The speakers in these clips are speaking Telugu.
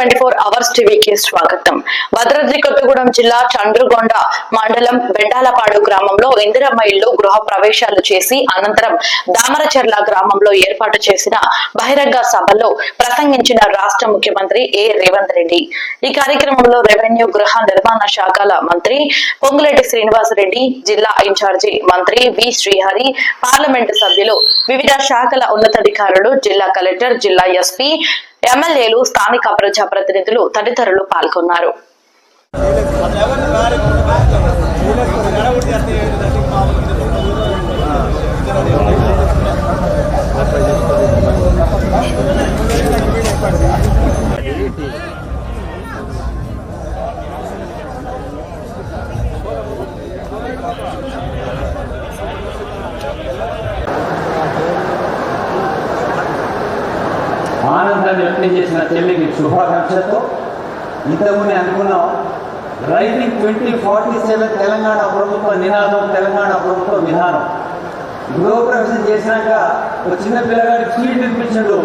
ట్వంటీ ఫోర్ అవర్స్ టీవీకి స్వాగతం. భద్రాద్రి కొత్తగూడెం జిల్లా చంద్రగొండ మండలం బెండాలపాడు గ్రామంలో ఇందిరమ్మ ఇల్లు గృహ ప్రవేశాలు చేసి అనంతరం దామరచర్ల గ్రామంలో ఏర్పాటు చేసిన బహిరంగ సభలో ప్రసంగించిన రాష్ట్ర ముఖ్యమంత్రి ఏ. రేవంత్ రెడ్డి. ఈ కార్యక్రమంలో రెవెన్యూ గృహ నిర్మాణ శాఖల మంత్రి పొంగులేటి శ్రీనివాసరెడ్డి జిల్లా ఇన్ఛార్జి మంత్రి వి. శ్రీహరి పార్లమెంటు సభ్యులు వివిధ శాఖల ఉన్నతాధికారులు జిల్లా కలెక్టర్ జిల్లా ఎస్పీ ఎమ్మెల్యేలు స్థానిక ప్రజాప్రతినిధులు తదితరులు పాల్గొన్నారు. ఆనందాన్ని వ్యక్తం చేసిన చెల్లికి శుభాకాంక్షలతో ఇంతకుముందే అనుకున్నాం rising twenty forty seven Telangana ప్రభుత్వ నినాదం తెలంగాణ ప్రభుత్వ విధానం. గృహప్రవేశం చేసినాక ఒక చిన్న పిల్లగాడికి స్వీట్ వినిపించాడు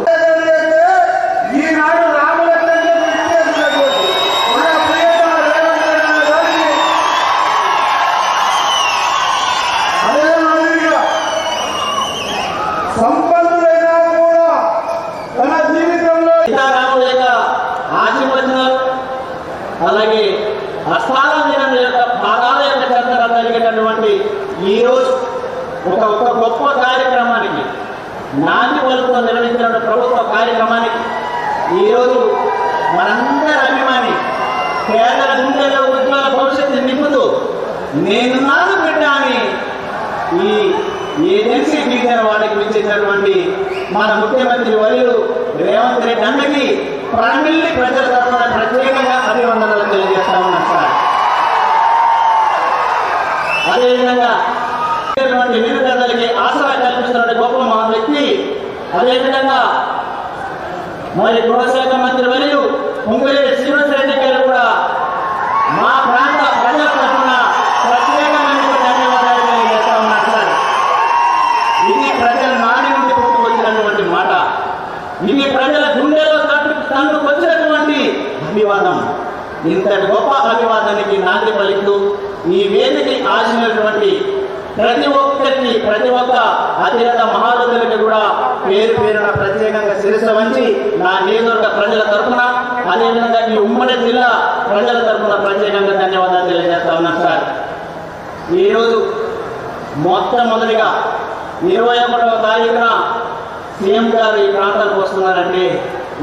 ఒక గొప్ప కార్యక్రమానికి నాంది వరకు నిర్వహించిన ప్రభుత్వ కార్యక్రమానికి ఈరోజు మనందరి అభిమాని పేద గుండెలో ఉద్యోగ భవిష్యత్తు నింపుతూ నేను నాను బిడ్డ అని ఈ ఏజెన్సీ టీచర్ వాడికి ఇచ్చేటటువంటి మన ముఖ్యమంత్రి వర్యులు రేవంత్ రెడ్డి అన్నకి ప్రాణిల్లి ప్రజల తరఫున ప్రత్యేకంగా అభివందనలు తెలియజేస్తా ఉన్నాం సార్. అదేవిధంగా ఇటువంటి నిరుపేదలకి ఆసరా కల్పిస్తున్న గొప్ప మా వ్యక్తి అదేవిధంగా మరి గృహశాఖ మంత్రి మరియు వర్యులు శ్రీనివాస రెడ్డి గారు కూడా మా ప్రాంత ప్రజల తరఫున ప్రత్యేకమైన ధన్యవాదాలు తెలియజేస్తా ఉన్నారు సార్. ఇది ప్రజల నాడి నుండి పుట్టుకొచ్చినటువంటి మాట. ఇది ప్రజల గుండెలో తట్టు తన్ను అభివాదం. ఇంతటి గొప్ప అభివాదానికి నాంది పలుకుతూ ఈ వేదిక ఆశించినటువంటి ప్రతి ఒక్కరికి ప్రతి ఒక్క అతిరథ మహారథులకి కూడా పేరు పేరున ప్రత్యేకంగా శిరస వంచి నా నియోజకవర్గ ప్రజల తరఫున అదేవిధంగా ఈ ఉమ్మడి జిల్లా ప్రజల తరఫున ప్రత్యేకంగా ధన్యవాదాలు తెలియజేస్తా ఉన్నాను సార్. ఈరోజు మొట్టమొదటిగా ఇరవై ఒకటవ తారీఖున సీఎం గారు ఈ ప్రాంతానికి వస్తున్నారంటే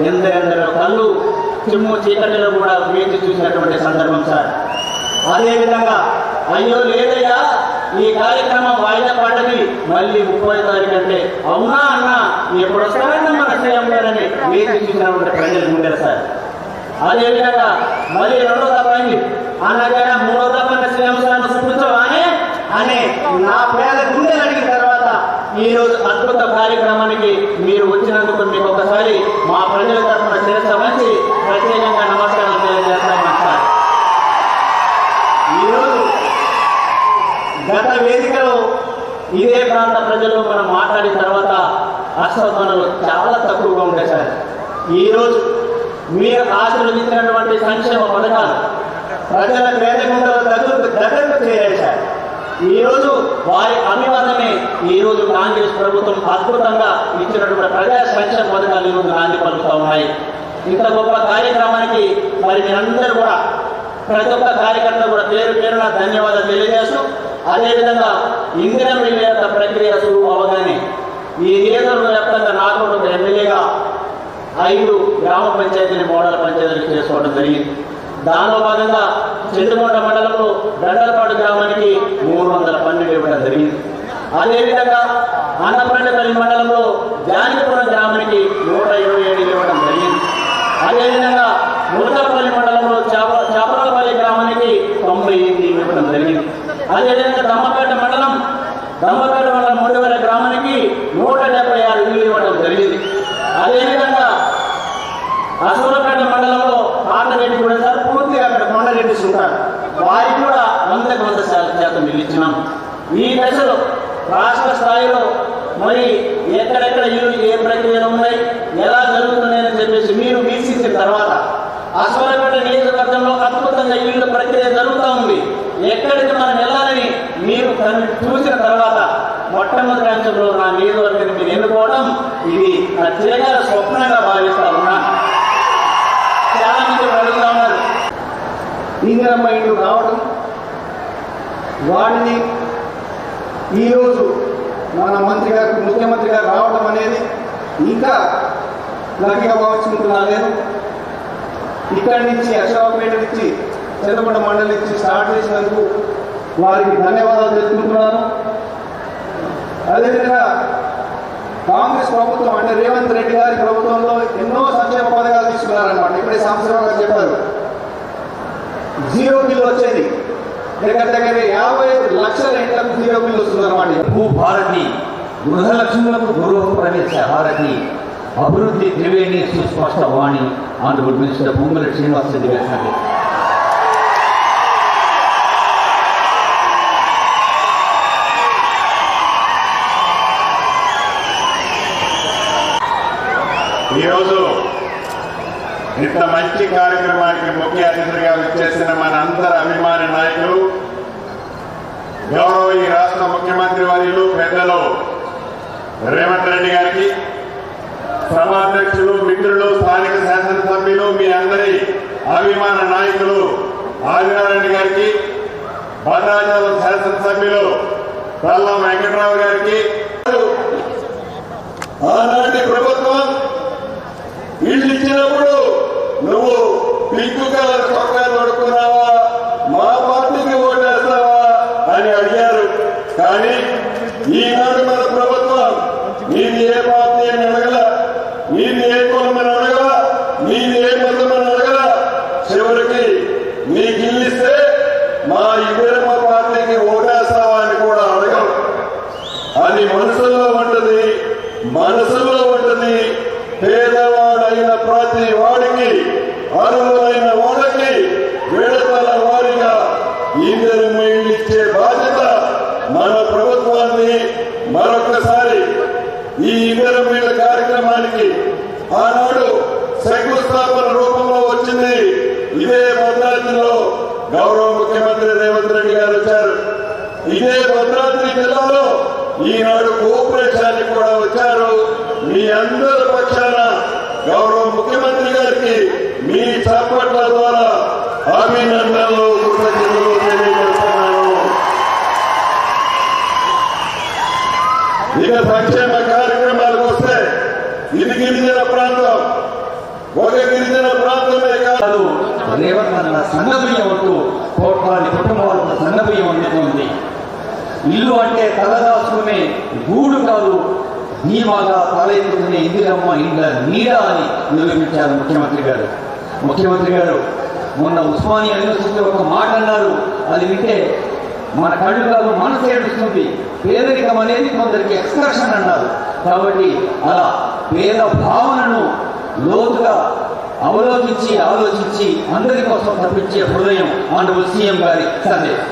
ఎందరెందరో కళ్ళు చిమ్ము చీకటిలో కూడా వేచి చూసినటువంటి సందర్భం సార్. అదేవిధంగా అయ్యో లేదయ్యా ఈ కార్యక్రమం వాయిదా పడ్డది. మళ్ళీ ముప్పై తారీఖు అంటే అవునా అన్నా? ఎప్పుడు వస్తారన్నా మన సీఎం గారని? వేచి ప్రజలు ఉండేది సార్. అదేవిధంగా మళ్ళీ రెండో దఫ అన్నగారా మూడో దఫ సీఎం సార్ చూపించవానే అనే నా పేద గుండె అడిగిన తర్వాత ఈ రోజు అద్భుత కార్యక్రమానికి మీరు వచ్చినందుకు మీకు ఒక మా ప్రజల తరఫున శిరస మంచి ప్రత్యేకంగా నమస్కారం తెలియజేస్తాను సార్ ఈరోజు గత వేదికలో ఇదే ప్రాంత ప్రజలు మనం మాట్లాడిన తర్వాత అశ్వత్థనలు చాలా తక్కువగా ఉంటాయి సార్. ఈరోజు మీరు ఆశీర్వదించినటువంటి సంక్షేమ పథకాలు ప్రజల వేదకుండా దగ్గర దగ్గరకు చేరాయి సార్. ఈరోజు వారి అభివాదమే ఈరోజు కాంగ్రెస్ ప్రభుత్వం అద్భుతంగా ఇచ్చినటువంటి ప్రజా సంక్షేమ పథకాలు ఈరోజు నాంది పలుకుతూ ఉన్నాయి. ఇంత గొప్ప కార్యక్రమానికి మరి మీరందరూ కూడా ప్రతి ఒక్క కార్యకర్త కూడా పేరు పేరున ధన్యవాదాలు తెలియజేస్తూ అదేవిధంగా ఇంధనం మిల్ ప్రక్రియ సులువు అవగానే ఈ నియోజకవర్గ వ్యాప్తంగా నాకు ఒక ఎమ్మెల్యేగా ఐదు గ్రామ పంచాయతీని మోడల్ పంచాయతీలు చేసుకోవడం జరిగింది. దానిలో భాగంగా చెండుకొండ మండలంలో దండలపాడు గ్రామానికి మూడు వందల పన్నెండు ఇవ్వడం జరిగింది. అదేవిధంగా అన్నపల్లిపల్లి మండలంలో జానకిపురం గ్రామానికి నూట ఇరవై ఏడు ఇవ్వడం జరిగింది అదేవిధంగా మురకపల్లి మండలంలో చాప చాపరాలపల్లి గ్రామానికి తొంభై ఎనిమిది ఇవ్వడం జరిగింది అదేవిధంగా దమ్మపేట మండలం దమ్మపేట మండలం మూడువేల గ్రామానికి నూట డెబ్బై ఆరు ఇల్లు ఇవ్వడం జరిగింది అదేవిధంగా అసూరపేట మండలంలో పాతరెడ్డి కూడా సార్ పూర్తిగా అక్కడ కొండరెడ్డి ఉంటారు వారికి కూడా వందకు వంద శాతం శాతం ఇల్లు ఇచ్చినాం. ఈ దశలో రాష్ట్ర స్థాయిలో మరి ఎక్కడెక్కడ ఇల్లు ఏ ప్రక్రియలు ఉన్నాయి ఎలా జరుగుతున్నాయని చెప్పేసి మీరు వీక్షించిన తర్వాత అశ్వరపేట నియోజకవర్గంలో అద్భుతంగా ఇల్లు ప్రక్రియ జరుగుతూ ఉంది. ఎక్కడికి మనం వెళ్ళాలని మీరు చూసిన తర్వాత మొట్టమొదటి అంశంలో నా నియోజకవర్గాన్ని మీరు ఎన్నుకోవడం ఇది నా స్వప్నంగా భావిస్తా ఉన్నాను చాలా మంది అడుగుతా ఉన్నారు ఇందిరమ్మ రావడం వాడిని ఈరోజు మన మంత్రి గారు ముఖ్యమంత్రి గారు రావడం అనేది ఇంకా లక్కీగా భావించుకుంటున్నా నేను ఇక్కడి నుంచి అశోకపేట నుంచి చంద్రకొండ మండలి నుంచి స్టార్ట్ చేసినందుకు వారికి ధన్యవాదాలు తెలుపుకుంటున్నాను. అదేవిధంగా కాంగ్రెస్ ప్రభుత్వం అంటే రేవంత్ రెడ్డి గారి ప్రభుత్వంలో ఎన్నో సంక్షేమ పథకాలు తీసుకున్నారన్నమాట. ఇప్పుడే సంవత్సరం చెప్పారు. జీరో బిల్ వచ్చేది దగ్గర దగ్గర యాభై లక్షల ఇంట్లకు జీరో బిల్ వస్తుంది అనమాట భూ భారతి గృహలక్ష్ములకు గృహ ప్రవేశ భారతి అభివృద్ధి త్రివేణి సుస్పష్ట వాణి ఆనరబుల్ మినిస్టర్ పొంగుల శ్రీనివాస్ రెడ్డి గారి. ఈరోజు ఇంత మంచి కార్యక్రమానికి ముఖ్య అతిథిగా వచ్చేసిన మన అందరి అభిమాని నాయకులు గౌరవ ఈ రాష్ట్ర ముఖ్యమంత్రి వర్యులు పెద్దలు రేవంత్ రెడ్డి గారికి సభాధ్యక్షులు మిత్రులు స్థానిక శాసనసభ్యులు మీ అందరి అభిమాన నాయకులు ఆదినారాయణ గారికి భద్రాచలం శాసనసభ్యులు పల్లం వెంకట్రావు గారికి. ఆనాటి ప్రభుత్వం ఇల్లు ఇచ్చినప్పుడు నువ్వు పింక్ కలర్ చొక్కా తొడుక్కున్నావా మా పార్టీకి ఓటేస్తావా అని అడిగారు కానీ ఈనాడు మన ప్రభుత్వం నీది ఏ పార్టీ అని అడగల నీది ఏ కులమని అడగల నీది ఏ మతమని అడగల చివరికి నీకు ఇల్లు ఇస్తే మా ఇద్దరమ్మ పార్టీకి ఓటేస్తావా అని కూడా అడగరు అది మనసులో ఉంటుంది మనసులో ఉంటుంది పేదవాడైన ప్రతి వాడికి అర్హులైన వాడికి విడతల వారిగా ఇందరు ఇచ్చే బాధ్యత మన ప్రభుత్వాన్ని మరొకసారి ఈ ఇద్దరు మీద కార్యక్రమానికి ఆనాడు శంకుస్థాపన రూపంలో వచ్చింది ఇదే భద్రాద్రిలో గౌరవ ముఖ్యమంత్రి రేవంత్ రెడ్డి గారు వచ్చారు. ఇదే భద్రాద్రి జిల్లాలో ఈనాడు కోఆపరేషన్ కూడా వచ్చారు. మీ అందరి పక్షాన గౌరవ ముఖ్యమంత్రి గారికి మీ చప్పట్ల ద్వారా అభినందనలు. కృతజ్ఞతలు తెలియజేస్తున్నాను ఇక సంక్షేమ కార్యక్రమాలకు వస్తే ఇది గిరిజన ప్రాంతం. ఒక గిరిజన ప్రాంతమే కాదు. కాదు రేవంత్ అన్న సన్నబియ్యం అంటూ కోట్లాది కుటుంబాలకు సన్నబియ్యం ఇల్లు అంటే తలదాసుకునే గూడు కాదు ధీమాగా తలెత్తుకునే ఇందిరమ్మ ఇండ్ల నీడ అని నిరూపించారు ముఖ్యమంత్రి గారు. ముఖ్యమంత్రి గారు మొన్న ఉస్మానియా యూనివర్సిటీ ఒక మాట అన్నారు. అది వింటే మన కళ్ళు కాదు మనసు ఏడుస్తుంది. పేదరికం అనేది కొందరికి ఎక్స్కర్షన్ అన్నారు. కాబట్టి అలా పేద భావనను లోతుగా అవలోకించి ఆలోచించి అందరి కోసం తప్పించే హృదయం ఆనరబుల్ సీఎం గారి సందేశం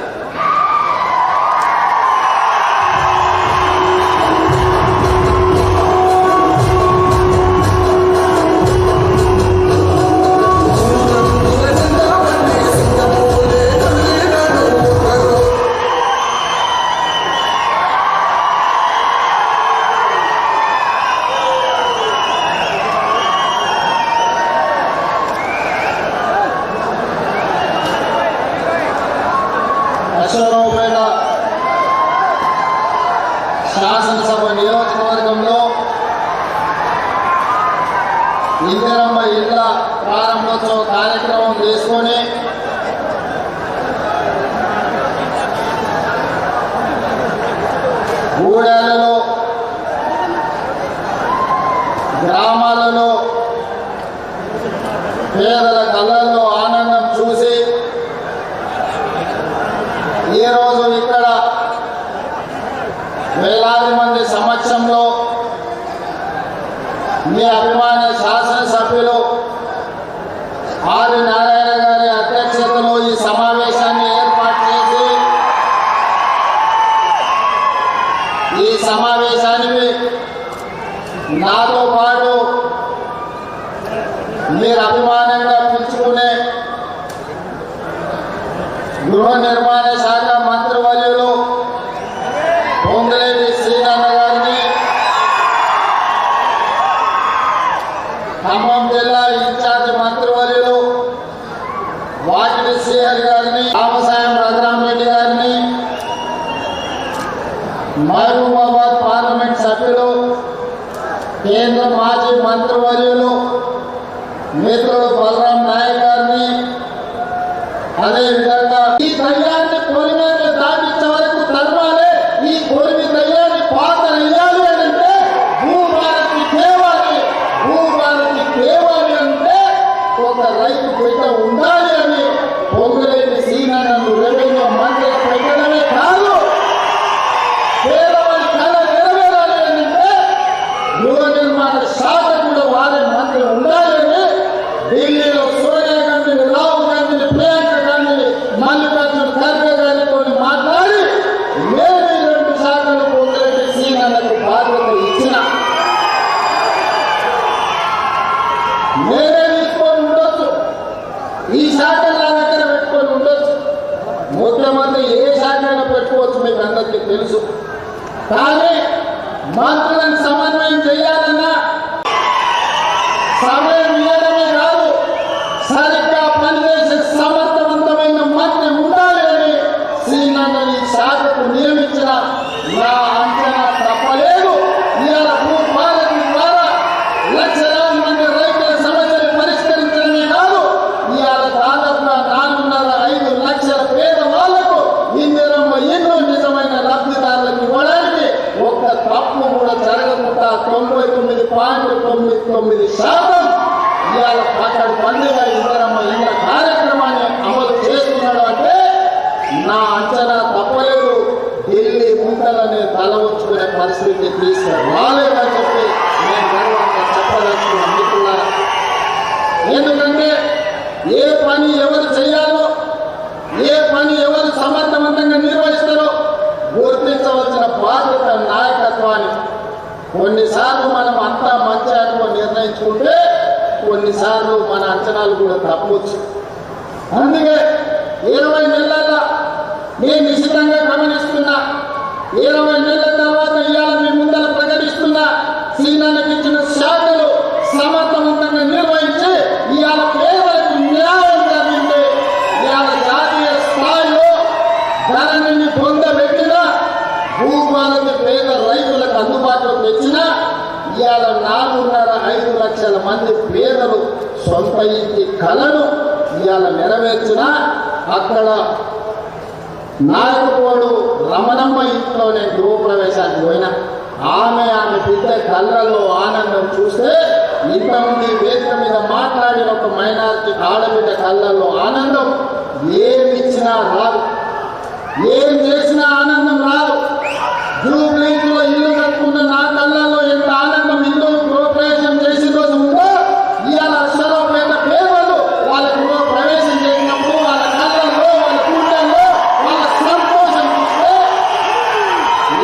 కేంద్ర మాజీ మంత్రివర్యులు మిత్రుడు బలరాం నాయక్ గారిని అదేవిధంగా ఈ దయ్యాన్ని పొలిమేర దాటించే వరకు తరవాలి ఈ పొలిమి దయ్యాన్ని పాత వేయాలి అని అంటే భూభారతి తేవాలి భూభారతి తేవాలి అంటే ఒక రైతు బిడ్డ ఉండాలి అని పొంగులేని సీనాలను రెవెన్యూ మంత్రి పెట్టడమే కాదు పేదవాడి కళ నెరవేరాలి అని అంటే గృహ నిర్మాణ శాఖ కూడా వారే మంత్రి ఉండాలని ఢిల్లీలో సోనియా గాంధీని రాహుల్ గాంధీని ప్రియాంక గాంధీని మల్లికార్జున ఖర్గే గారితో మాట్లాడి నేను ఈ రెండు శాఖలు పొందలేని సీనాలకు బాధ్యత ఇచ్చిన. నేనే తీసుకొని ఉండొచ్చు. ఈ శాఖ నా దగ్గర పెట్టుకొని ఉండొచ్చు. ముఖ్యమంత్రి ఏ శాఖ పెట్టుకోవచ్చు మీకు అందరికీ తెలుసు. కానీ మంత్రులను సమన్వయం చేయాలన్నా సమయం ఇవ్వడమే కాదు సరిగ్గా పనిచేసే సమర్థవంతమైన మంత్రి ఉండాలి అని శ్రీనందని శాఖకు నియమించిన నా అంచనా తప్పలేదు ఇవాళ భూపాలన ద్వారా లక్షలాది మంది రైతుల సమస్యలు పరిష్కరించడమే కాదు ఇవాళ దాదాపుగా నాలుగున్నర ఐదు లక్షల పేద వాళ్ళకు ఇందిరమ్మ ఎన్నో నిజమైన లబ్ధిదారులకు ఇవ్వడానికి ఒక్క తప్పు కూడా జరగకుండా తొంభై తొమ్మిది పాయింట్ తొమ్మిది శాతం ఇవాళ పక్కడి పండుగ ఇంద్రమ్మ ఇంద్ర కార్యక్రమాన్ని అమలు చేస్తున్నాడు అంటే నా అంచనా తప్పలేదు. ఢిల్లీ ముందలనే తల వచ్చుకునే పరిస్థితి తీసుకురాలేదని చెప్పి నేను గర్వంగా చెప్పదలుచుకున్న. మిత్రులారా ఎందుకంటే ఏ పని ఎవరు చేయాలో ఏ పని ఎవరు సమర్థవంతంగా నిర్వహిస్తారో గుర్తించవలసిన బాధ్యత నాయకత్వాన్ని కొన్నిసార్లు మనం అంతా మంచి అనుకో నిర్ణయించుకుంటే కొన్నిసార్లు మన అంచనాలు కూడా తప్పవచ్చు అందుకే ఇరవై నెలల నేను నిశ్చితంగా గమనిస్తున్నా. ఇరవై నెలల తర్వాత ఇవాళ మీ ముందర ప్రకటిస్తున్నా. సీనానికి ఇచ్చిన శాఖలు సమర్థవంతంగా నిర్వహించి ఇవాళ పేదలకు న్యాయం జరిగింది ఇవాళ జాతీయ స్థాయిలో ధరని పొందబెట్టిన భూపాలకి పేద రైతులకు అందుబాటులో తెచ్చిన ఇవాళ నాలుగున్నర ఐదు లక్షల మంది పేదలు సొంత ఇంటి కళను ఇవాళ నెరవేర్చిన అక్కడ నాయకుడు రమణమ్మ ఇంట్లో నేను గృహప్రవేశానికి పోయినా. ఆమె ఆమె బిడ్డ కళ్ళలో ఆనందం చూస్తే ఇంతమంది వేదిక మీద మాట్లాడిన ఒక మైనారిటీ ఆడబిడ్డ కళ్ళలో ఆనందం. ఏమి ఇచ్చినా రాదు. ఏం చేసినా ఆనందం రాదు. గ్రూప్లో ఇల్లు కట్టుకున్న నా కళ్ళలో ఎంత ఆనందం ఇల్లు గృహప్రవేశం చేసిన రోజు ఉందో ఇవాళ అక్షరాపేట పేదలు వాళ్ళ గృహప్రవేశం చేసినప్పుడు వాళ్ళ కళ్ళల్లో వాళ్ళ కూటల్లో వాళ్ళ సంతోషం చూస్తే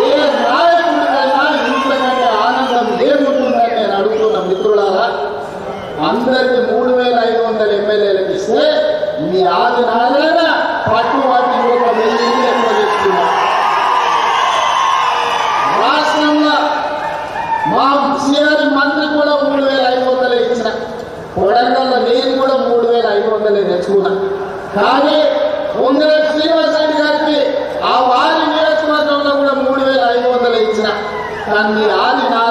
ఏ నాయకుడికైనా ఇంతకంటే ఆనందం ఏముంటుందని నేను అడుగుతున్న మిత్రులారా అందరికి మూడు వేల ఐదు వందల ఎమ్మెల్యేలకు ఇస్తే మీ ఆది నారాయణ పట్టు వాటి ఒక వెయ్యి ఇల్లు ఎక్కువ చేస్తున్నారు రాష్ట్రంలో మా సిఆర్ మంత్రి కూడా మూడు వేల ఐదు వందలు ఇచ్చిన కొడంగల్లో నేను కూడా మూడు నేను తెచ్చుకున్నా కానీ ఉంగరే శ్రీనివాస్ రెడ్డి గారికి ఆ వారి నియోజకవర్గంలో కూడా మూడు వేల ఐదు వందలు ఇచ్చిన. కానీ ఆది నా